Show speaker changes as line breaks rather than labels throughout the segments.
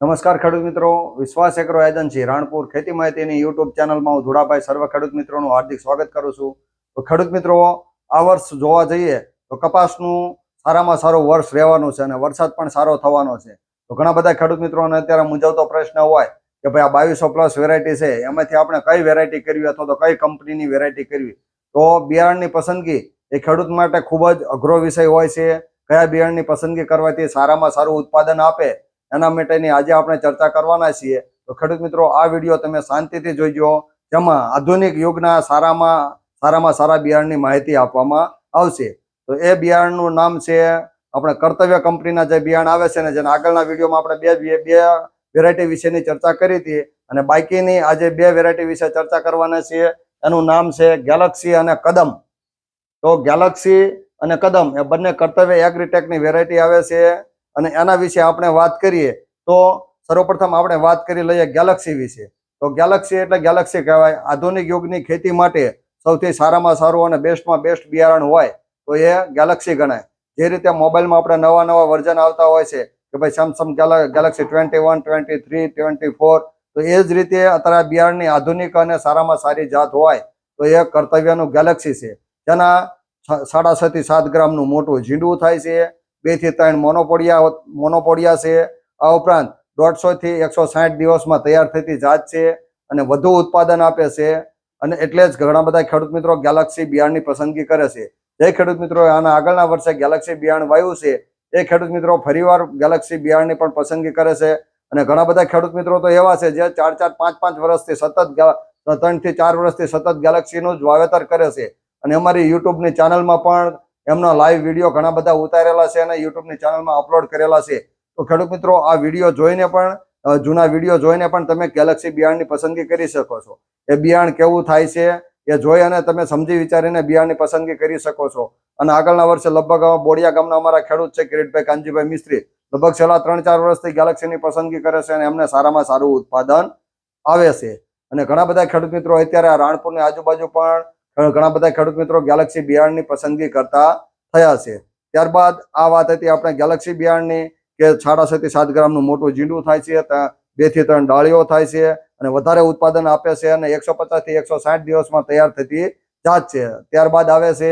નમસ્કાર ખેડૂત મિત્રો. વિશ્વાસ એગ્રો એજન્સી રાણપુર ખેતી માહિતીની યુટ્યુબ ચેનલમાં હું ધુડાભાઈ સર્વ ખેડૂત મિત્રોનું હાર્દિક સ્વાગત કરું છું. તો ખેડૂત મિત્રો, આ વર્ષ જોવા જઈએ તો કપાસનું સારામાં સારું વર્ષ રહેવાનું છે અને વરસાદ પણ સારો થવાનો છે. તો ઘણા બધા ખેડૂત મિત્રોને અત્યારે મૂંઝવતો પ્રશ્ન હોય કે ભાઈ આ બાવીસો પ્લસ વેરાયટી છે. એમાંથી આપણે કઈ વેરાયટી કરવી અથવા તો કઈ કંપનીની વેરાયટી કરવી? તો બિયારણની પસંદગી એ ખેડૂત માટે ખૂબ જ અઘરો વિષય હોય છે. કયા બિયારણની પસંદગી કરવાથી સારામાં સારું ઉત્પાદન આપે? એના માટેની આજે આપણે ચર્ચા કરવાના છીએ. તો ખેડૂત મિત્રો, આ વીડિયો તમે શાંતિથી જોઈજો, જેમાં આધુનિક યુગના સારામાં સારામાં સારા બિયારણની માહિતી આપવામાં આવશે. તો એ બિયારણનું નામ છે, આપણે કર્તવ્ય કંપનીના જે બિયારણ આવે છે ને, જેના આગળના વિડીયોમાં આપણે બે બે વેરાયટી વિશેની ચર્ચા કરી હતી. અને બાકીની આજે બે વેરાયટી વિશે ચર્ચા કરવાના છીએ. એનું નામ છે ગેલેક્સી અને કદમ. તો ગેલેક્સી અને કદમ, એ બંને કર્તવ્ય એગ્રીટેકની વેરાયટી આવે છે. અને એના વિશે આપણે વાત કરીએ, તો સર્વપ્રથમ આપણે વાત કરી લઈએ ગેલેક્સી વિશે. તો ગેલેક્સી એટલે ગેલેક્સી કહેવાય. આધુનિક યુગની ખેતી માટે સૌથી સારામાં સારું અને બેસ્ટમાં બેસ્ટ બિયારણ હોય તો એ ગેલેક્સી ગણાય. જે રીતે મોબાઈલમાં આપણે નવા નવા વર્ઝન આવતા હોય છે કે ભાઈ Samsung Galaxy twenty one twenty three twenty four તો એ જ રીતે અત્યારે બિયારણની આધુનિક અને સારામાં સારી જાત હોય તો એ કર્તવ્યનું ગેલેક્સી છે. જેના સાડા છથી સાત ગ્રામનું મોટું ઝીંડવું થાય છે. બેથી ત્રણ મોનોપોડિયા મોનોપોડિયા છે. આ ઉપરાંત દોઢસોથી એકસો સાઠ દિવસમાં તૈયાર થતી જાત છે અને વધુ ઉત્પાદન આપે છે. અને એટલે જ ઘણા બધા ખેડૂત મિત્રો ગેલેક્સી બિયારણની પસંદગી કરે છે. જે ખેડૂત મિત્રો આના આગળના વર્ષે ગેલેક્સી બિયારણ વાયુ છે, એ ખેડૂત મિત્રો ફરીવાર ગેલેક્સી બિયારણની પણ પસંદગી કરે છે. અને ઘણા બધા ખેડૂત મિત્રો તો એવા છે જે ચાર ચાર, પાંચ પાંચ વર્ષથી સતત ત્રણથી ચાર વર્ષથી સતત ગેલેક્સીનું જ વાવેતર કરે છે. અને અમારી યુટ્યુબની ચેનલમાં પણ એમના લાઈવ વીડિયો ઘણા બધા ઉતારેલા છે અને યુટ્યુબની ચેનલમાં અપલોડ કરેલા છે. તો ખેડૂત મિત્રો, આ વીડિયો જોઈને પણ જૂના વીડિયો જોઈને પણ તમે ગેલેક્સી બિયારણની પસંદગી કરી શકો છો. એ બિયારણ કેવું થાય છે એ જોઈ અને તમે સમજી વિચારીને બિયારણની પસંદગી કરી શકો છો. અને આગળના વર્ષે લગભગ બોડિયા ગામના અમારા ખેડૂત છે, કિરીટભાઈ કાનજીભાઈ મિસ્ત્રી. લગભગ છેલ્લા ત્રણ ચાર વર્ષથી ગેલેક્સીની પસંદગી કરે છે અને એમને સારામાં સારું ઉત્પાદન આવે છે. અને ઘણા બધા ખેડૂત મિત્રો અત્યારે રાણપુરની આજુબાજુ પણ ઘણા બધા ખેડૂત મિત્રો ગેલેક્સી બિયારણની પસંદગી કરતા થયા છે. ત્યારબાદ આ વાત હતી આપણે ગેલેક્સી બિયારણની કે સાડા થી સાત ગ્રામનું મોટું ઝીંડું થાય છે બેથી ત્રણ ડાળીઓ થાય છે અને વધારે ઉત્પાદન આપે છે અને એકસો પચાસથી એકસો સાઠ દિવસમાં તૈયાર થતી જાત છે. ત્યારબાદ આવે છે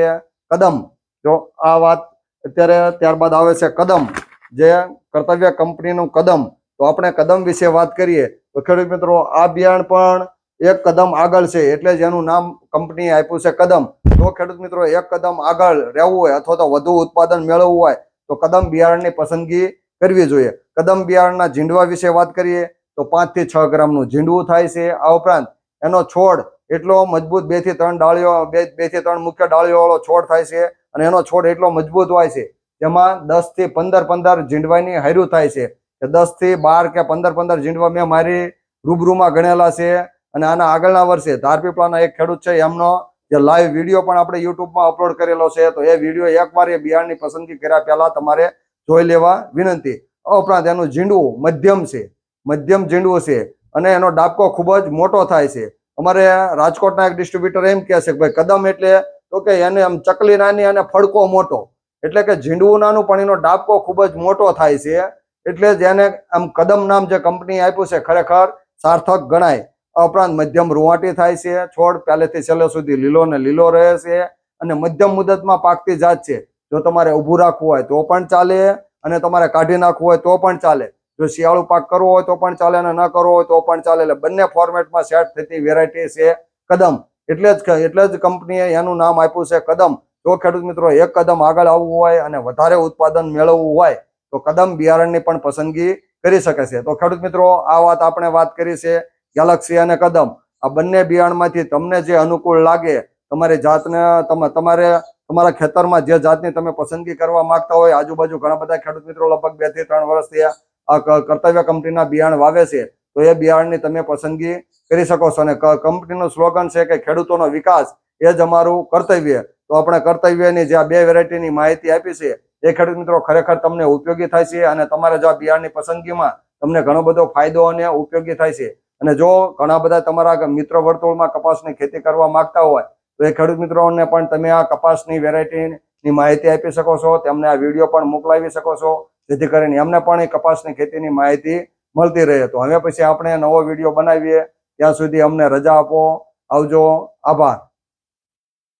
કદમ. જો આ વાત અત્યારે ત્યારબાદ આવે છે કદમ. જે કર્તવ્ય કંપનીનું કદમ. તો આપણે કદમ વિશે વાત કરીએ. તો ખેડૂત મિત્રો, આ બિયારણ પણ એક કદમ આગળ છે, એટલે જ એનું નામ કંપનીએ આપ્યું છે કદમ. જો ખેડૂત મિત્રો એક કદમ આગળ રહેવું હોય અથવા તો વધુ ઉત્પાદન મેળવવું હોય, તો કદમ બિયારણની પસંદગી કરવી જોઈએ. કદમ બિયારણના ઝીંડવા વિશે વાત કરીએ, તો પાંચથી છ ગ્રામનું ઝીંડવું થાય છે આ ઉપરાંત એનો છોડ એટલો મજબૂત બેથી ત્રણ ડાળીઓ, બે બેથી ત્રણ મુખ્ય ડાળીઓવાળો છોડ થાય છે અને એનો છોડ એટલો મજબૂત હોય છે, જેમાં દસથી પંદર પંદર ઝીંડવાની હૈરું થાય છે. કે દસથી બાર કે પંદર પંદર ઝીંડવા મેં મારી રૂબરૂમાં ગણેલા છે. અને આના આગળના વર્ષે ધારપીપળાના એક ખેડૂત છે, એમનો જે લાઈવ વીડિયો પણ આપણે યુટ્યુબમાં અપલોડ કરેલો છે, તો એ વીડિયો એકવાર એ બિયારણની પસંદગી કર્યા પહેલા તમારે જોઈ લેવા વિનંતી. ઉપરાંત એનું ઝીંડવું મધ્યમ છે, મધ્યમ ઝીંડવું છે અને એનો ડાબકો ખૂબ જ મોટો થાય છે. અમારે રાજકોટના એક ડિસ્ટ્રીબ્યુટર એમ કહે છે કે ભાઈ, કદમ એટલે તો કે એને આમ ચકલી નાની અને ફડકો મોટો. એટલે કે ઝીંડવું નાનું પણ એનો ડાબકો ખૂબ જ મોટો થાય છે. એટલે જ એને આમ કદમ નામ જે કંપની આપ્યું છે, ખરેખર સાર્થક ગણાય. આ ઉપરાંત મધ્યમ રૂવાટી થાય છે, છોડ પહેલેથી છેલ્લે સુધી લીલો ને લીલો રહે છે અને મધ્યમ મુદતમાં પાકતી જાત છે. જો તમારે ઊભું રાખવું હોય તો પણ ચાલે અને તમારે કાઢી નાખવું હોય તો પણ ચાલે. જો શિયાળુ પાક કરવો હોય તો પણ ચાલે અને ન કરવો હોય તો પણ ચાલે. એટલે બંને ફોર્મેટમાં સેટ થતી વેરાયટી છે કદમ. એટલે જ એટલે જ કંપનીએ એનું નામ આપ્યું છે કદમ. જો ખેડૂત મિત્રો એક કદમ આગળ આવવું હોય અને વધારે ઉત્પાદન મેળવવું હોય તો કદમ બિયારણની પણ પસંદગી કરી શકે છે. તો ખેડૂત મિત્રો, આ વાત આપણે વાત કરી છે. ગેલેક્સી અને કદમ. આ બંને બિયારણમાંથી તમને જે અનુકૂળ લાગે, તમારી જાતને, તમ- તમારે, તમારા ખેતરમાં જે જાતની તમે પસંદગી કરવા માંગતા હોય, આજુબાજુ ઘણા બધા ખેડૂત મિત્રો લગભગ બેથી ત્રણ વર્ષથી આ કર્તવ્ય કંપનીના બિયારણ વાવે છે, તો એ બિયારણની તમે પસંદગી કરી શકો છો. અને કંપનીનું સ્લોગન છે કે ખેડૂતોનો વિકાસ, એ જ અમારું કર્તવ્ય. તો આપણે કર્તવ્યની જે આ બે વેરાયટીની માહિતી આપી છે, એ ખેડૂત મિત્રો ખરેખર તમને ઉપયોગી થાય છે અને તમારે જો આ બિયારણની પસંદગીમાં તમને ઘણો બધો ફાયદો અને ઉપયોગી થાય છે. અને જો ઘણા બધા તમારા મિત્ર વર્તુળમાં કપાસની ખેતી કરવા માંગતા હોય, તો એ ખેડૂત મિત્રોને પણ તમે આ કપાસની વેરાયટીની માહિતી આપી શકો છો. તેમને આ વીડિયો પણ મોકલાવી શકો છો, જેથી કરીને એમને પણ એ કપાસની ખેતીની માહિતી મળતી રહે. તો હવે પછી આપણે નવો વીડિયો બનાવીએ. ત્યાં સુધી અમને રજા આપો. આવજો. આભાર.